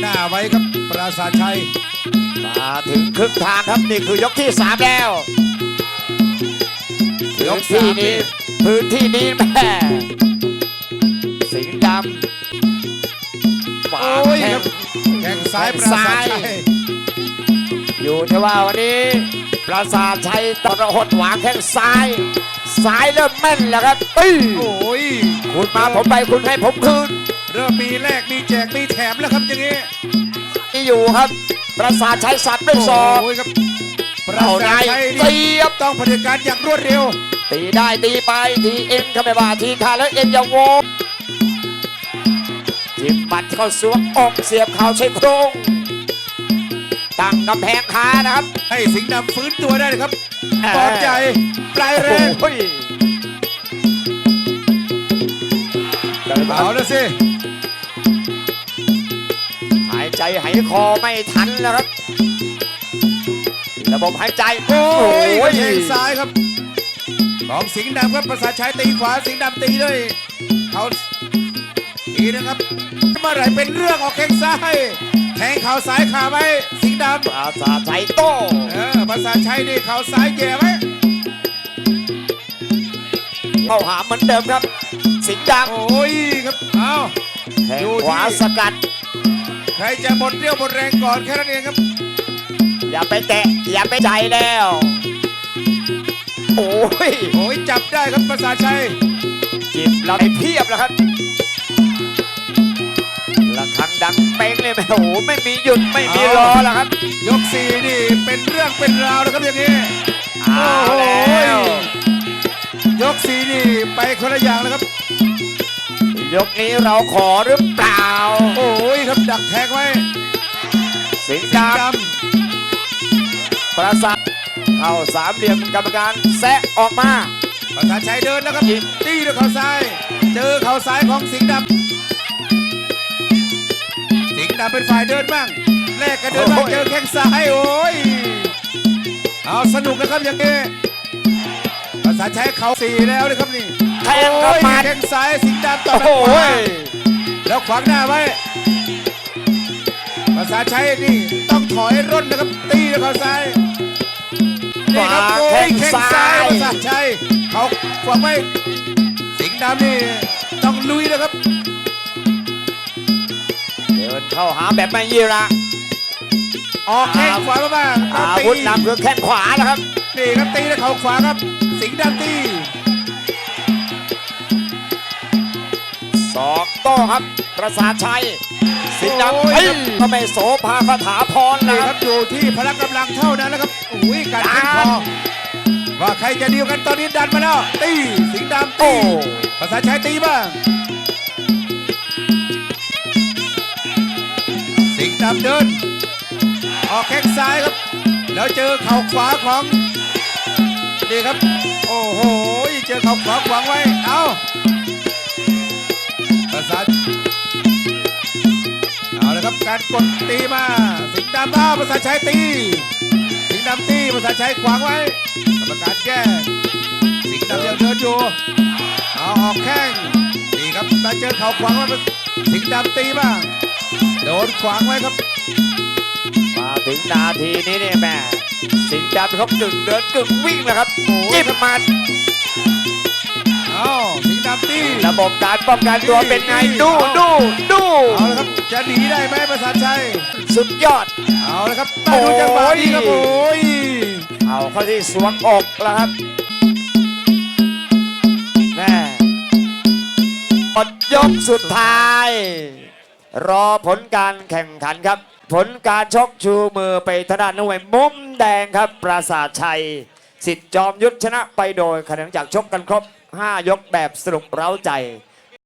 หน้าไว้ครับปราสาทชัย มาถึงครึ่งทางครับนี่คือยกที่สามแล้วยพื้กนสาที่มนี้นี่พื้นที่นี้แม่สิงห์ดำวางโอ้ยแข้คงรับแข้งซ้ายปราสาทชัยอยู่ที่ว่าวันนี้ปราสาทชัยตระหดวางแข้งซ้ายซ้ายเริ่มแม่นแล้วครับเอ้ยโอ้ยคุณมาผมไปคุณให้ผมคืน เริ่มมีแลกมีแจกมีแถมแล้วครับอย่างนี้ที่อยู่ครับ ปราสาทชัยสัตว์ด้วยศอกโอ้ยครับปราเข้าในสาทชัยเตีนี่ยบต้องปฏิการอย่างรวดเร็ว ตีได้ตีไปทีเอ็นเข้าไปว่าทีขาแล้วเอ็นอย่าวงจิ้มหมัดเข้าสวมอกเสียบเข่าใช้โครงตั้งกำแพงคานะครับ ให้สิงห์ดำฟื้นตัวได้เลยครับปลอดใจปลายแรงโอ้ยเอาแล้วสิหาย ใจหายคอไม่ทันแล้วครับระบบหายใจ โอ้ยโอ้ยแข้งซ้ายครับของสิงห์ดำครับประสาทชัยตีขวาสิงห์ดำตีด้วยเขาทีนะครับเมื่อไหร่เป็นเรื่องออกแข้งซ้ายแทงเข่าซ้ายขาไว้สิงห์ดำ ปราสาทชัยโต้เออภาษาชัยนี่เขาซ้ายแย่ไหมเข้าหาเหมือนเดิมครับ สิงห์ดโอ้ยครับ เอาำแทงอยู่ที่ขวาสกัด ใครจะหมดเรี่ยวหมดแรงก่อนแค่นั้นเองครับ อย่าไปแตะ อย่าไปใจแล้ว โอ้ย โอ้ยจับได้ครับภาษาชัย จิบเราได้เพียบแล้วครับระฆังดังเป้งเลยแม่โอ้โหไม่มีหยุดไม่มีรอแล้วครับ ยกสี่นี่เป็นเรื่องเป็นราวแล้วครับอย่างนี้เอาแล้ว ยกสี่นี่ไปคนละอย่างแล้วครับ ยกนี้เราขอหรือเปล่า โอ้ยครับดักแทงไว้สิงห์สิงดห์ดำประสาทเข้าสามเหลี่ยมกรรมการแซะออกมาำภาษาชัยเดินแล้วครับตีด้วยเข่าซ้าย เจอเข่าซ้ายของสิงห์ดำสิงห์ดำเป็นฝ่ายเดินบ้างแลกกันเดินบ้างเจอแข้งซ้ายโอ้ยเอาสนุกนะครับอย่างนี้ภาษาใช้เขาสี่แล้วนะครับนี่แทงเข้ามาโอ้ยแข้งซ้ายสิงห์ดำต่อโอ้ไปโหขวาแล้วขวางหน้าไว้ภาษาใช้นี่ต้องถอยร่นนะครับตีด้วยเขาซ้ายนี่ครับโอ้ยแข้งซ้ายภาษาใช้เขาขวางไว้สิงห์ดำนี่ต้องลุยนะครับเดินเข้าหาแบบไม่ยีระออกแข้งขวามาบ้างอาตีวุธนำคือแข้งขวาแล้วครับนี่ครับตีด้วยเขาขวาครับ สิงห์ดำตี องโต้ครับ ประสาทชัย สิงห์ดำโอ้ยเอ้ยก็ไม่โสภาคาถาพรนะนี่คครัรับบอยู่ที่พละกำลังเท่านั้นนะครับอุ้ยการขึ้นคอว่าใครจะดีลกันตอนนี้ดันมาแล้วตีสิงห์ดำโอ้ตีภาษาชายตีบ้าง สิงห์ดำเดิน ออกแข้งซ้ายครับ แล้วเจอเข่าขวาของนี่ครับ โอ้โหเจอเข่าขวาขวางไว้ เอา ภาษาเอาละครับการกดตีมา สิงห์ดำอ้าวภาษาชัยตี สิงห์ดำตีภาษาชัยขวางไว้กรรมการแก้สิงห์ดำยังเดินอยู่เอาออกแข้งนี่ครับมาเจอเข่าขวางไว้สิงห์ดำตีบ้างโดนขวางไว้ครับมาถึงนาทีนี้เนี่ยแม่สิงห์ดำเขากึ่งเดินกึ่งวิ่งแล้วครับโอ้ยจิ้มหมัดเอา สิงห์ดำตีระบบการป้องกันตัวเป็นไงนี่ดูเอาดูดูเอาละครับจะหนีได้ไหมภาษาชัยสุดยอด เอาละครับมาดูจังหวะนี้ครับโอ้โอ้ยยเอาเข้าที่สวงอกแล้วครับแม่หมดยกสุดท้าย รอผลการแข่งขันครับ ผลการชกชูมือไปทางด้านนวยมุมแดงครับปราสาทชัย สิทธิ์จอมยุทธชนะไปโดยคะแนนจากชกกันครบ 5 ยกแบบสรุกเร้าใจ